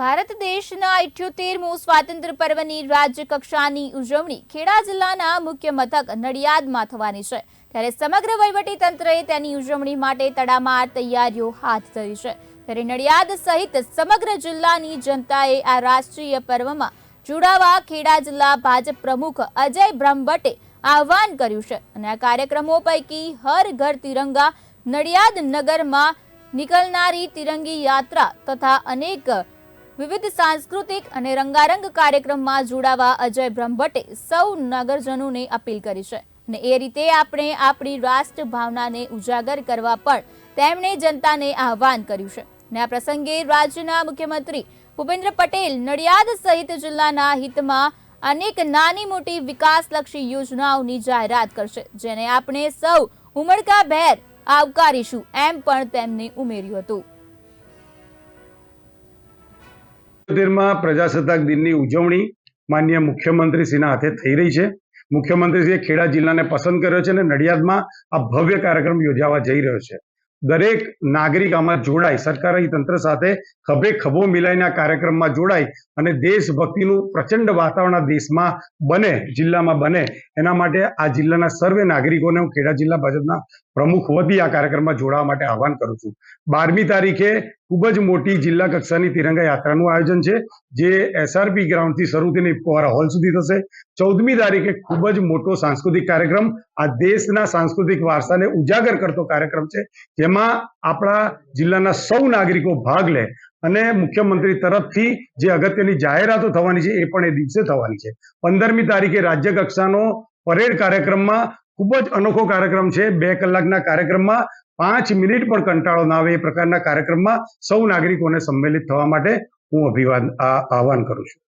ભારત દેશના ઇઠ્યોતેરમું સ્વાતંત્ર્ય પર્વની રાજ્ય કક્ષાની ઉજવણી ખેડા જિલ્લાના મુખ્ય મથક નડિયાદમાં થવાની છે. ત્યારે સમગ્ર વહીવટી તંત્રએ તેની ઉજવણી માટે તડામાર તૈયારીઓ હાથ ધરી છે. ત્યારે નડિયાદ સહિત સમગ્ર જિલ્લાની જનતાએ આ રાષ્ટ્રીય પર્વમાં જોડાવા ખેડા જિલ્લા ભાજપ પ્રમુખ અજય બ્રહ્મભટ્ટે આહવાન કર્યું છે અને આ કાર્યક્રમો પૈકી હર ઘર તિરંગા નડિયાદ નગરમાં નીકળનારી તિરંગી યાત્રા તથા અનેક વિવિધ સાંસ્કૃતિક અને રંગારંગ કાર્યક્રમમાં જોડાવા અજય બ્રહ્મભટ્ટે સૌ નગરજનોને અપીલ કરી છે. અને એ રીતે આપણે આપણી રાષ્ટ્ર ભાવનાને ઉજાગર કરવા પણ તેમણે જનતાને આહવાન કર્યું છે. અને આ પ્રસંગે રાજ્યના મુખ્યમંત્રી ભૂપેન્દ્ર પટેલ નડિયાદ સહિત જિલ્લાના હિતમાં અનેક નાની મોટી વિકાસલક્ષી યોજનાઓની જાહેરાત કરશે, જેને આપણે સૌ ઉમળકાભેર આવકારીશું એમ પણ તેમણે ઉમેર્યું હતું. સિત્તેરમાં પ્રજાસત્તાક દિનની ઉજવણી માન્ય મુખ્યમંત્રીશ્રીના હાથે થઈ રહી છે. મુખ્યમંત્રીશ્રીએ ખેડા જિલ્લાને પસંદ કર્યો છે અને નડિયાદમાં આ ભવ્ય કાર્યક્રમ યોજાવા જઈ રહ્યો છે. દરેક નાગરિક આમાં જોડાય. સરકારી તંત્ર સાથે ખભે ખભો મિલાઈને આ કાર્યક્રમમાં જોડાય અને દેશભક્તિનું પ્રચંડ વાતાવરણ દેશમાં બને, જિલ્લામાં બને. એના માટે આ જિલ્લાના સર્વે નાગરિકોને હું ખેડા જિલ્લા ભાજપના પ્રમુખ વતી આ કાર્યક્રમમાં જોડાવા માટે આહવાન કરું છું. બારમી તારીખે ખૂબ જ મોટી જિલ્લા કક્ષાની તિરંગા યાત્રાનું આયોજન છે, જે એસઆરપી ગ્રાઉન્ડથી શરૂ થઈને ઇફકોવારા હોલ સુધી થશે. ચૌદમી તારીખે ખૂબ જ મોટો સાંસ્કૃતિક કાર્યક્રમ, આ દેશના સાંસ્કૃતિક વારસાને ઉજાગર કરતો કાર્યક્રમ છે, જેમાં આપણા જિલ્લાના સૌ નાગરિકો ભાગ લે અને મુખ્યમંત્રી તરફથી જે અગત્યની જાહેરાતો થવાની છે એ પણ એ દિવસે થવાની છે. પંદરમી તારીખે રાજ્ય કક્ષાનો પરેડ કાર્યક્રમમાં ખૂબ જ અનોખો કાર્યક્રમ છે. બે કલાકના કાર્યક્રમમાં પાંચ મિનિટ પણ કંટાળો ના આવે એ પ્રકારના કાર્યક્રમમાં સૌ નાગરિકોને સંમેલિત થવા માટે હું અભિવાદ આહવાન કરું છું.